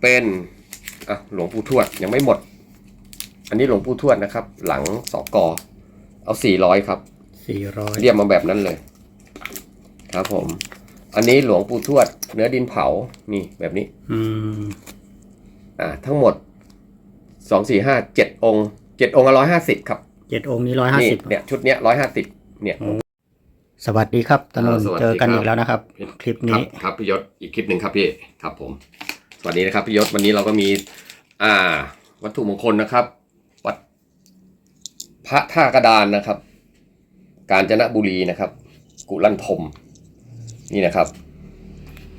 เป็นอะหลวงปู่ทวดยังไม่หมด อันนี้หลวงปู่ทวดนะครับ หลังสอกอเอาสี่ร้อยครับสี่ร้อยเรียบมาแบบนั้นเลย ครับผม อันนี้หลวงปู่ทวด เนื้อดินเผานี่แบบนี้ อืมอ่า ทั้งหมดสองสี่ห้าเจ็ดองค์เจ็ดองค์ร้อยห้าสิบครับเจ็ดองค์นี้ร้อยห้านี่สิบเนี่ยชุดเนี้ยร้อยห้าสิบเนี่ย สวัสดีครับตะนนสวัสดีเจอกันครับอีกแล้วนะครับ คลิปครันี้บครับพี่ยศอีกคลิปหนึ่งครับพี่ ครับผม สวัสดีนะครับพี่ยศวันนี้เราก็มีอ่า วัตถุมงคลนะครับ วัดพระท่ากระดานนะครับ กาญจนบุรีนะครับ กุลันทมนี่นะครับ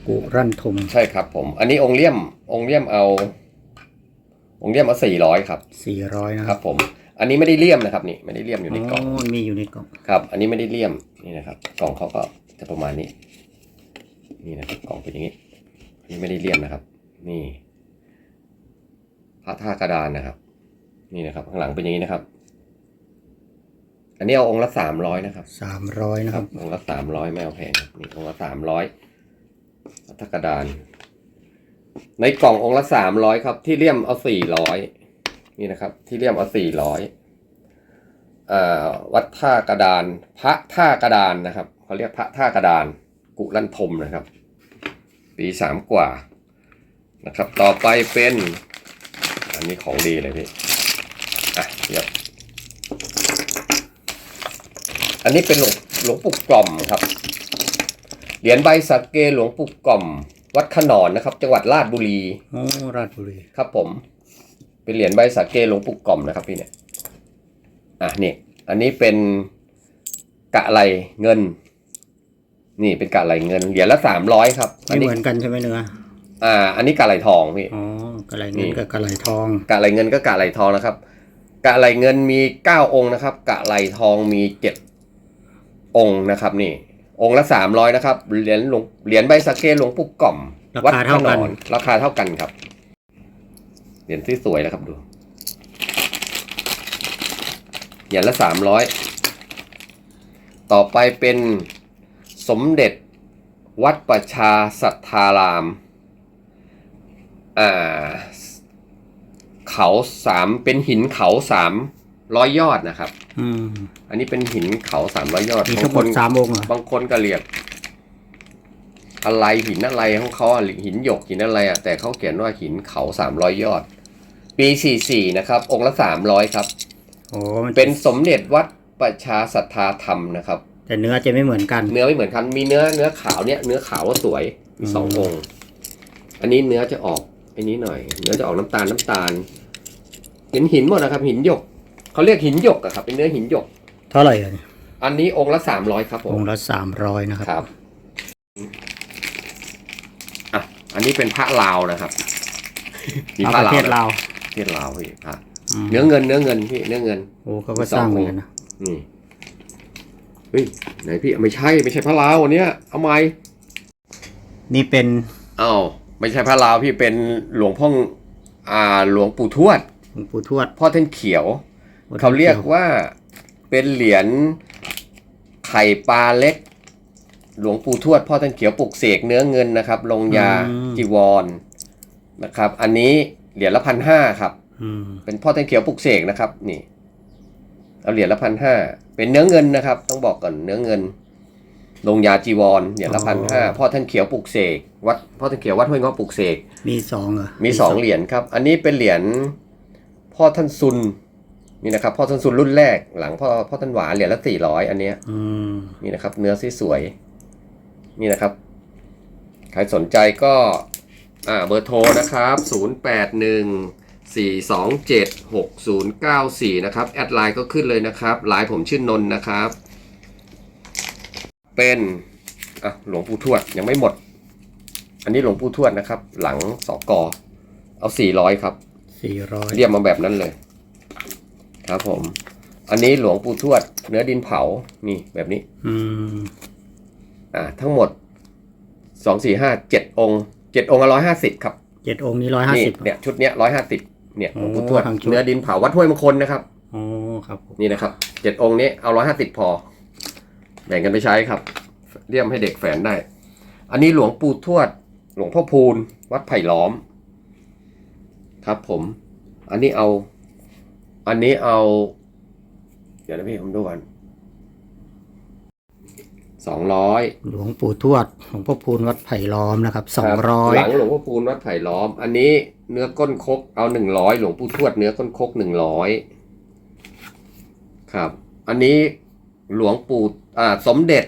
กุรั่นทมใช่ครับผม อันนี้องค์เลี่ยมองค์เลี่ยมเอา องค์เลี่ยมเอาสี่ร้อยครับสี่ร้อยนะคครัรับบ ผม อันนี้ไม่ได้เลี่ยมนะครับนี่ไม่ได้เลี่ยมอยู่ในกล่อง อ๋อมีอยู่ในกล่อง ครับ อันนี้ไม่ได้เลี่ยมนี่นะครับ กล่องเขาก็จะประมาณนี้ นี่นะครับกล่องเป็นอย่างนี้ อันนี้ไม่ได้เลี่ยมนะครับ นี่พระท่ากระดานนะครับ นี่นะครับ ข้างหลังเป็นอย่างนี้นะครับ อันนี้เอาองค์ละสามร้อยนะครับสามร้อยนะคครัรับบองค์ละสามร้อยไม่เอาแพงครับนี่องค์ละสามร้อยพระท่ากระดาน ในกล่ององค์ละสามร้อยครับ ที่เลี่ยมเอาสี่ร้อยนี่นะครับ ที่เลี่ยมเอาสี่ร้อยอ่าวัดท่ากระดาน พระท่ากระดานนะครับเขาเรียกพระท่ากระดาน กุลันทมนะครับ ปีสามกว่า นะครับ ต่อไปเป็น อันนี้ของดีเลยพี่ อะเดี๋ยวอันนี้เป็นหลวงหลวงปู่กล่อมครับ เหรียญใบสักเกหลวงปู่กล่อม วัดขนอนนะครับ จังหวัดราชบุรีโอ้ราชบุรี ครับผม เป็นเหรียญใบสักเกหลวงปู่กล่อมนะครับพี่เนี่ย อะนี่ อันนี้เป็นกะไหลเงิน นี่เป็นกะไหลเงิน เหรียญละสามร้อยครับอัไม่นนี้เหมือนกันใช่ไหมเนื้อ อ่า อันนี้กะไหลทองพี่ อ๋อกระไหลเงินนี่กับกระไหลทอง กะไหลเงินก็กะไหลทองนะครับ กะไหลเงินมีเก้าองค์นะครับ กะไหลทองมีเจ็ดองค์นะครับ นี่ องค์ละสามร้อยนะครับ เหรียญหลวง เหรียญใบสักเกหลวงปู่กล่อมราวัดคาขเท่านกันอนราคาเท่ากันครับ เหรียญที่สวยๆนะครับดู เหรียญละสามร้อย ต่อไปเป็นสมเด็จวัดประชาสัทธาราม อ่าเขาสามเป็นหินเขาสามร้อยยอดนะครับ อืมอันนี้เป็นหินเขาสามร้อยยอดมีบาทั้งงหคมนดสามองค์เหรอบางคนก็เรียก อะไรหินอะไรของเขาอะหินหยกหินอะไรอะแต่เขาเขียนว่าหินเขาสามร้อยยอด ปีสี่สี่นะครับ องค์ละสามร้อยครับ โอ้มันเป็นสมเด็จวัดประชาศรัทธาธรรมนะครับ แต่เนื้อจะไม่เหมือนกัน เนื้อไม่เหมือนกันมีเนื้อเนื้อขาวเนี่ยเนื้อขาวว่าสวยมีสองอืม องค์ อันนี้เนื้อจะออก อันนี้หน่อยเนื้อจะออกน้ำตาลน้ำตาลหินหินหมดนะครับ หินหยกเขาเรียกหินหยกอะครับ เป็นเนื้อหินหยก เท่าไหร่อะเนี่ยอันนี้องค์ละสามร้อยครับผมองค์ละสามร้อยนะครับครับอะอันนี้เป็นพระลาวนะครับมีเอาพระประลาวเทศนะลาวประเทศลาวพี่พระมเนื้อเงินเนื้อเงินพี่เนื้อเงินโอ้เขาก็สร้างเหมือนกันนะนี่เฮ้ยไหนพี่ไม่ใช่ไม่ใช่พระลาวอันเนี้ยเอาไหมนี่เป็นอ้าว ไม่ใช่พระลาวพี่เป็นหลวงพ่ออ่าหลวงปู่ทวดหลวงปู่ทวด พ่อท่านเขียว เขาเรียกว่าเป็นเหรียญไข่ปลาเล็ก หลวงปู่ทวด พ่อท่านเขียวปลุกเสกเนื้อเงินนะครับ ลงยาจีวรนะครับ อันนี้เหรียญละพันห้าครับอืมเป็นพ่อท่านเขียวปลุกเสกนะครับ นี่ เอาเหรียญละพันห้าเป็นเนื้อเงินนะครับ ต้องบอกก่อนเนื้อเงิน ลงยาจีวรเหรียญละพันห้าพ่อท่านเขียวปลุกเสกวัดพ่อท่านเขียววัดห้วยเงาะปลุกเสกมีสองเหรอมีสองเหรียญครับ อันนี้เป็นเหรียญพ่อท่านซุนนี่นะครับพ่อท่านซุนรุ่นแรกหลังพ่อพ่อท่านหวานเหรียญละสี่ร้อยอันเนี้ยอืมนี่นะครับ เนื้อสวยๆนี่นะครับ ใครสนใจก็อ่าเบอร์โทรนะครับ0 8 1 4 2 7 6 0 9 4 นะครับ แอดไลน์ก็ขึ้นเลยนะครับไลน์ผมชื่อนนท์นะครับ เป็นอะหลวงปู่ทวดยังไม่หมด อันนี้หลวงปู่ทวดนะครับ หลังสอกอเอาสี่ร้อยครับสี่ร้อยเรียบมาแบบนั้นเลย ครับผม อันนี้หลวงปู่ทวด เนื้อดินเผานี่แบบนี้ อืมอ่า ทั้งหมดสองสี่ห้าเจ็ดองค์เจ็ดองค์ร้อยห้าสิบครับเจ็ดองค์นี้ร้อยห้านี่สิบเนี่ยชุดเนี้ยร้อยห้าสิบเนี่ยหลวงปู่ทวดโอ้ทั้งชุดเนื้อดินเผาวัดห้วยมงคลนะครับโอ้ครับผมนี่นะครับเจ็ดองค์นี้เอาร้อยห้าสิบพอ แบ่งกันไปใช้ครับเลี่ยมให้เด็กแฝนได้ อันนี้หลวงปู่ทวด หลวงพ่อพูน วัดไผ่ล้อม ครับผม อันนี้เอา อันนี้เอา เดี๋ยวนะพี่ผมดูก่อนสองร้อยหลวงปู่ทวดหลวงพ่อพูนวัดไผ่ล้อมนะครับสองร้อยหลังหลวงพ่อพูนวัดไผ่ล้อม อันนี้เนื้อก้นคกเอาหนึ่งร้อยหลวงปู่ทวดเนื้อก้นคกหนึ่งร้อยครับ อันนี้ หลวงปู่อ่าสมเด็จ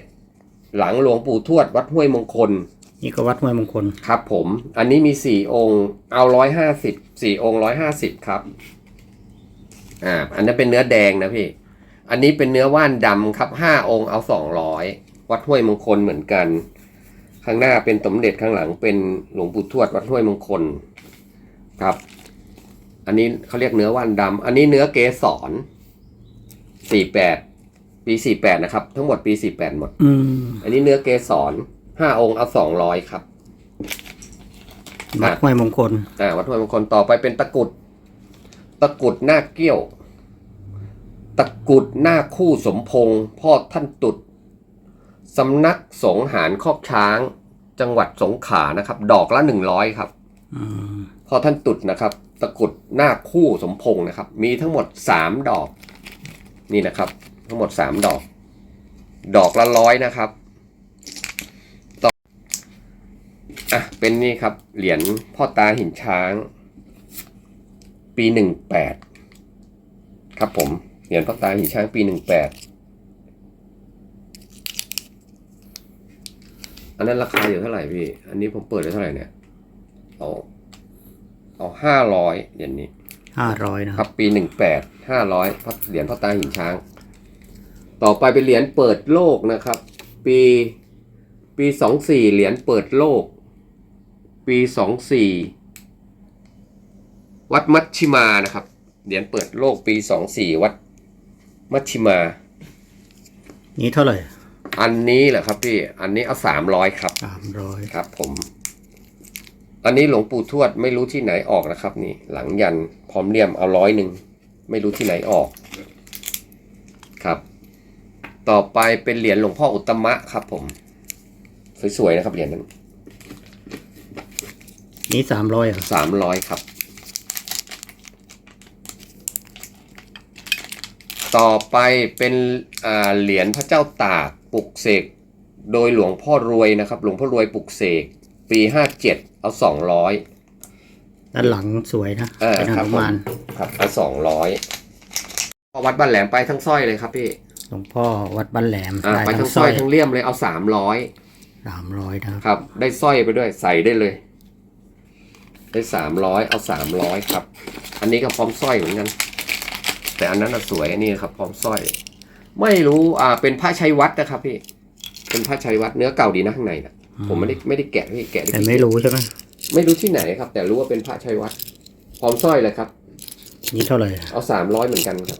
หลังหลวงปู่ทวดวัดห้วยมงคล นี่ก็วัดห้วยมงคล ครับผม อันนี้มีสี่องค์ เอาร้อยห้าสิบสี่องค์ร้อยห้าสิบครับ อ่า อันนั้นเป็นเนื้อแดงนะพี่ อันนี้เป็นเนื้อว่านดำครับห้าองค์เอาสองร้อยวัดห้วยมงคลเหมือนกัน ข้างหน้าเป็นสมเด็จข้างหลังเป็นหลวงปู่ทวดวัดห้วยมงคล ครับ อันนี้เขาเรียกเนื้อว่านดำอันนี้เนื้อเกสรสี่แปด ปีสี่แปดนะครับ ทั้งหมดปีสี่แปดหมด อืมอันนี้เนื้อเกสรห้าองค์เอาสองร้อยครับวัดห้วยมงคล อ่าวัดห้วยมงคลต่อไปเป็นตะกรุด ตะกรุดหน้าเกี้ยว ตะกรุดหน้าคู่สมพงษ์พ่อท่านตุดสำนักสงฆ์หารคอกช้าง จังหวัดสงขลานะครับ ดอกละหนึ่งร้อยครับอืมพ่อท่านตุดนะครับ ตะกรุดหน้าคู่สมพงษ์นะครับ มีทั้งหมดสามดอก นี่นะครับ ทั้งหมดสามดอก ดอกละร้อยนะครับต่ออะเป็นนี่ครับ เหรียญพ่อตาหินช้าง ปีหนึ่งแปดครับผม เหรียญพ่อตาหินช้างปีหนึ่งแปดอันนั้นราคาอยู่เท่าไหร่พี่ อันนี้ผมเปิดได้เท่าไหร่เนี่ย เอา เอาห้าร้อยเหรียญนี้ห้าร้อยนะคครัรับบปีหนึ่งแปดห้าร้อยเหรียญพ่อตาหินช้าง ต่อไปเป็นเหรียญเปิดโลกนะครับ ปีปีสองสี่เหรียญเปิดโลก ปีสองสี่วัดมัชชิมานะครับ เหรียญเปิดโลกปีสองสี่วัดมัชชิมา นี่เท่าไหร่ อันนี้แหละครับพี่ อันนี้เอาสามร้อยครับสามร้อยครับ ผม อันนี้หลวงปู่ทวดไม่รู้ที่ไหนออกนะครับ นี่ หลังยันพร้อมเลี่ยมเอาร้อยหนึ่งไม่รู้ที่ไหนออก ครับ ต่อไปเป็นเหรียญหลวงพ่ออุตตมะครับผม สวยๆนะครับเหรียญนั้นนี่สามร้อยอะสามร้อยครับ ต่อไปเป็นอ่าเหรียญพระเจ้าตากปลุกเสกโดยหลวงพ่อรวยนะครับ หลวงพ่อรวยปลุกเสกปีห้าเจ็ดเอาสองร้อยด้านหลังสวยนะเออเป็นหครับนุผมมานครับเอาสองร้อยพอวัดบ้านแหลมไปทั้งสร้อยเลยครับพี่ หลวงพ่อวัดบ้านแหลมอ่าได้ไปทั้ทั้งงสสร้ร้ออยยทั้งเลี่ยมเลยเอาสามร้อยสามร้อยนะครับ ครับ ได้สร้อยไปด้วยใส่ได้เลย ได้สามร้อยเอาสามร้อยครับ อันนี้ก็พร้อมสร้อยเหมือนกัน แต่อันนั้นน่ะสวยอันนี้ครับพร้อมสร้อย ไม่รู้อ่าเป็นผ้าชัยวัดนะครับพี่ เป็นผ้าชัยวัดเนื้อเก่าดีนะข้างในนะผมไม่ได้ไม่ได้แกะพี่แกะได้แต่ไม่รู้ใช่ไหมไม่รู้ที่ไหนครับ แต่รู้ว่าเป็นผ้าชัยวัด พร้อมสร้อยเลยครับ นี่เท่าไหร่เอาสามร้อยเหมือนกันครับ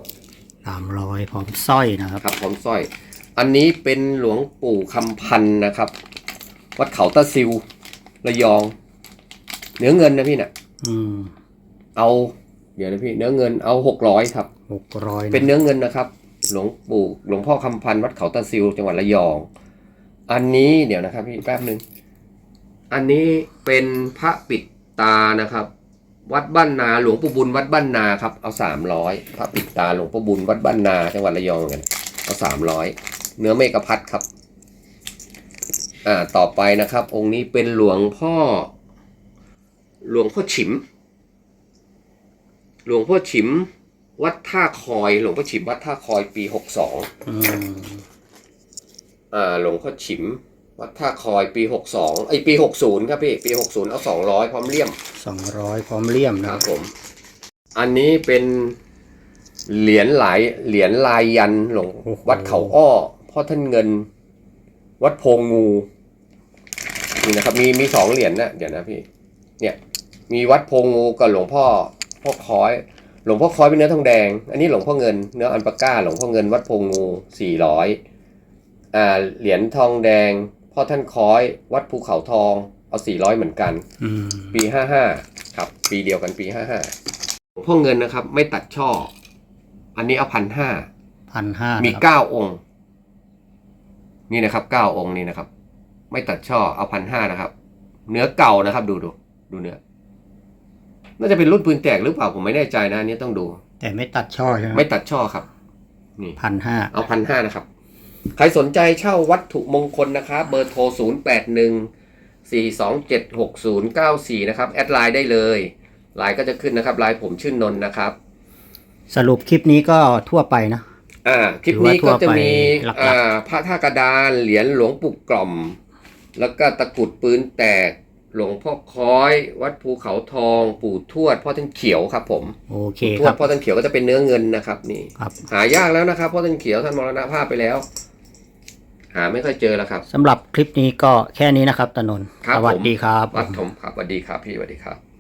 สามร้อยพร้อมสร้อยนะครับครับพร้อมสร้อย อันนี้เป็นหลวงปู่คำพันธ์นะครับ วัดเขาตะซิว ระยอง เนื้อเงินนะพี่เนะ่ะอืมเอา เดี๋ยวนะพี่ เนื้อเงินเอาหกร้อยครับหกร้อยเป็นเนื้อเงินนะครับ หลวงปู่หลวงพ่อคำพันธ์วัดเขาตะซิวจังหวัดระยอง อันนี้เดี๋ยวนะครับพี่แป๊บหนึ่งอันนี้เป็นพระปิดตานะครับ วัดบ้านนาหลวงปู่บุญวัดบ้านนาครับเอาสามร้อยพระปิดตาหลวงปู่บุญวัดบ้านนาจังหวัดระยองกันเอาสามร้อยเนื้อเมกะพัดครับ อ่าต่อไปนะครับ องค์นี้เป็นหลวงพ่อ หลวงพ่อฉิม หลวงพ่อฉิม วัดท่าคอย หลวงพ่อฉิมวัดท่าคอยปีหกสองอืมอ่าหลวงพ่อฉิม วัดท่าคอยปีหกสองไอยปีหกศูนย์ครับพี่ ปีหกศูนย์เอาสองร้อยพร้อมเลี่ยมสองร้อยพร้อมเลี่ยมคนะครัรับบผม อันนี้เป็นเหรียญหลายเหรียญลายยันหลวงวัดเขาอ้อพ่อท่านเงิน วัดโพงูนี่นะครับ มีมีสองเหรียญนะเดี๋ยวนะพี่ เนี่ย มีวัดโพงูกับหลวงพ่อพ่อคอย หลวงพ่อคอยเป็นเนื้อทองแดง อันนี้หลวงพ่อเงินเนื้ออันปาก้า หลวงพ่อเงินวัดโพงูสี่ร้อยอ่าเหรียญทองแดง พ่อท่านคอยวัดภูเขาทอง เอาสี่ร้อยเหมือนกันอืมปีห้าห้าครับ ปีเดียวกันปีห้าห้าพ่อเงินนะครับ ไม่ตัดช่อ อันนี้เอาพันห้าพันห้ามีมีเก้าองค์ นี่นะครับเก้าองค์นี่นะครับ ไม่ตัดช่อเอาพันห้านะครับ เนื้อเก่านะครับ ดูดูดูเนื้อน่าจะเป็นรุ่นปืนแตกหรือเปล่าผมไม่แน่ใจนะอันนี้ต้องดู แต่ไม่ตัดช่อใช่ไหมไม่ตัดช่อครับนี่พันห้าเอาพันห้านะครับ ใครสนใจเช่าวัตถุมงคลนะครับเบอร์โทร 0 8 1 4 2 7 6 0 9 4 นะครับ แอดไลน์ได้เลยไลน์ก็จะขึ้นนะครับไลน์ผมชื่อนนท์นะครับ สรุปคลิปนี้ก็ทั่วไปนะ อ่าคลิปนี้ก็จะมีหรือว่าทั่วไปหลักๆ อ่าพระท่ากระดานเหรียญหลวงปู่กล่อม แล้วก็ตะกรุดปืนแตกหลวงพ่อค้อย วัดภูเขาทอง ปู่ทวดพ่อท่านเขียวครับ ผมโอเคปู่ทควรัดบพ่อท่านเขียวก็จะเป็นเนื้อเงินนะครับนี่ ครับ หายากแล้วนะครับพ่อท่านเขียวท่านมรณภาพไปแล้ว หาไม่ค่อยเจอแล้วครับสำหรับคลิปนี้ก็แค่นี้นะครับตานนท์ครับสวัสผมดีครับ วัดถมครับสวัสดีครับพี่สวัสดีครับ